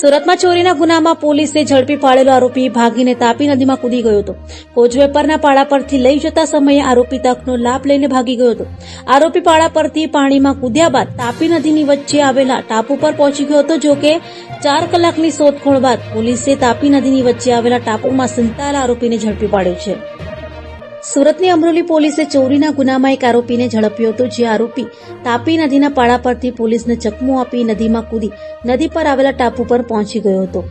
સુરતમાં ચોરીના ગુનામાં પોલીસે ઝડપી પાડેલો આરોપી ભાગીને તાપી નદીમાં કૂદી ગયો હતો. કોજવે પરના પાડા પરથી લઈ જતા સમયે આરોપી તકનો લાભ લઈને ભાગી ગયો હતો. આરોપી પાડા પરથી પાણીમાં કૂદ્યા બાદ તાપી નદીની વચ્ચે આવેલા ટાપુ પર પહોંચી ગયો હતો, જો કે ચાર કલાકની શોધખોળ બાદ પોલીસે તાપી નદીની વચ્ચે આવેલા ટાપુમાં સંતાયેલા આરોપીને ઝડપી પાડ્યો છે. સુરતની અમરોલી પોલીસે ચોરીના ગુનામાં એક આરોપીને ઝડપ્યો હતો, જે આરોપી તાપી નદીના પાળા પરથી પોલીસને ચકમો આપી નદીમાં કૂદી નદી પર આવેલા ટાપુ પર પહોંચી ગયો હતો.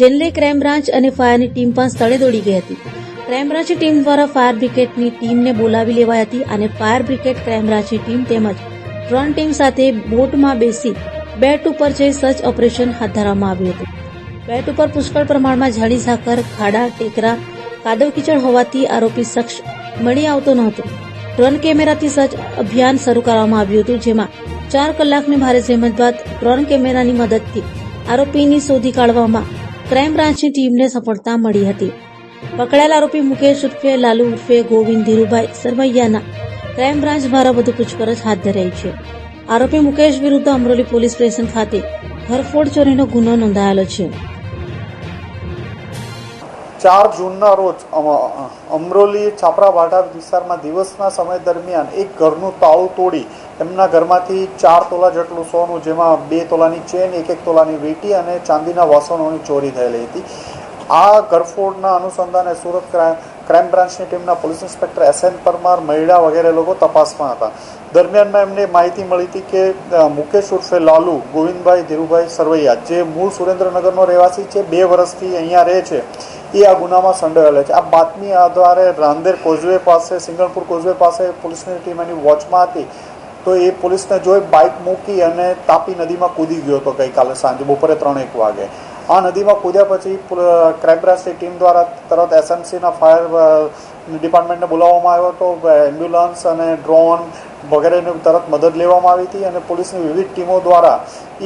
જેને ક્રાઇમ બ્રાન્ચ અને ફાયરની ટીમ પણ સ્થળે દોડી ગઈ હતી. ક્રાઇમ બ્રાન્ચની ટીમ દ્વારા ફાયર બ્રિગેડની ટીમને બોલાવી લેવાઈ હતી અને ફાયર બ્રિગેડ ક્રાઇમ બ્રાન્ચની ટીમ તેમજ ત્રણ ટીમ સાથે બોટમાં બેસી બેટ ઉપર જઈ સર્ચ ઓપરેશન હાથ ધરવામાં આવ્યું હતું. બેટ ઉપર પુષ્કળ પ્રમાણમાં ઝાડી ઝાકર, ખાડા, ટેકરા, કાદવ કીચડ હોવાથી આરોપી શખ્સ મળી આવતો નહોતો ડ્રોન કેમેરાથી સર્ચ અભિયાન શરૂ કરવામાં આવ્યું હતું, જેમાં ચાર કલાકની ભારે જહેમત બાદ ડ્રોન કેમેરાની મદદથી આરોપીની શોધી કાઢવામાં ક્રાઇમ બ્રાન્ચની ટીમને સફળતા મળી હતી. પકડાયેલ આરોપી મુકેશ ઉર્ફે, લાલુ ઉર્ફે, ગોવિંદ ધીરુભાઈ સરવૈયાના ક્રાઇમ બ્રાન્ચ દ્વારા વધુ પૂછપરછ હાથ ધરાઈ છે. આરોપી મુકેશ વિરુદ્ધ અમરોલી પોલીસ સ્ટેશન ખાતે ઘરફોડ ચોરીનો ગુનો નોંધાયેલો છે. ચાર જૂનના રોજ અમ- અમરોલી છાપરાભાટા વિસ્તારમાં દિવસના સમય દરમિયાન એક ઘરનું તાળું તોડી એમના ઘરમાંથી ચાર તોલા જેટલું સોનું, જેમાં બે તોલાની ચેન એક એક તોલાની વીંટી અને ચાંદીના વાસણોની ચોરી થયેલી હતી. આ ઘરફોડના અનુસંધાને સુરત ક્રાઇમ બ્રાન્ચની ટીમના police inspector S N Parmar Mahida વગેરે લોકો તપાસમાં હતા. દરમિયાનમાં એમને માહિતી મળી હતી કે મુકેશ ઉર્ફે લાલુ, ગોવિંદભાઈ ધીરુભાઈ સરવૈયા, જે મૂળ સુરેન્દ્રનગરનો રહેવાસી છે, બે વર્ષથી અહીંયા રહે છે. એ આ ગુનામાં સંડોવાયેલા છે. આ બાતમી આધારે રાંદેર કોઝવે પાસે સિંગણપુર કોઝવે પાસે પોલીસની ટીમ એની વોચમાં હતી. તો એ પોલીસને જોઈ બાઇક મૂકી અને તાપી નદીમાં કૂદી ગયો હતો ગઈકાલે સાંજે, બપોરે ત્રણ એક વાગે. આ નદીમાં કૂદ્યા પછી ક્રાઇમ બ્રાન્ચની ટીમ દ્વારા તરત એસએમસીના ફાયર ડિપાર્ટમેન્ટને બોલાવવામાં આવ્યો હતો. એમ્બ્યુલન્સ અને ડ્રોન વગેરેની તરત મદદ લેવામાં આવી હતી અને પોલીસની વિવિધ ટીમો દ્વારા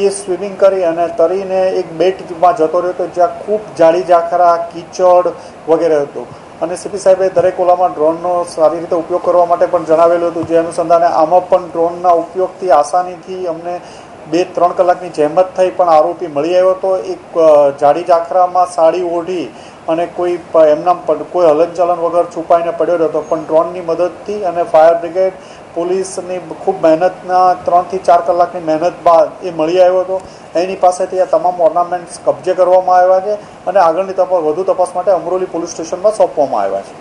એ સ્વિમિંગ કરી અને તરીને એક બેટમાં જતો રહ્યો હતો, જ્યાં ખૂબ જાળી જાખરા કીચડ વગેરે હતું. અને સીપી સાહેબે દરેક ઓલામાં ડ્રોનનો સારી રીતે ઉપયોગ કરવા માટે પણ જણાવેલું હતું. જે અનુસંધાને આમાં પણ ડ્રોનના ઉપયોગથી આસાનીથી અમને બે ત્રણ કલાકની જહેમત થઈ પણ આરોપી મળી આવ્યો હતો. એક જાડી જાખરામાં સાડી ઓઢી અને કોઈ એમના કોઈ હલનચલન વગર છુપાઈને પડ્યો હતો પણ ડ્રોનની મદદથી અને ફાયર બ્રિગેડ પોલીસની ખૂબ મહેનતના ત્રણથી ચાર કલાકની મહેનત બાદ એ મળી આવ્યો હતો. એની પાસેથી આ તમામ ઓર્નામેન્ટ્સ કબજે કરવામાં આવ્યા છે અને આગળની તપાસ વધુ તપાસ માટે અમરોલી પોલીસ સ્ટેશનમાં સોંપવામાં આવ્યા છે.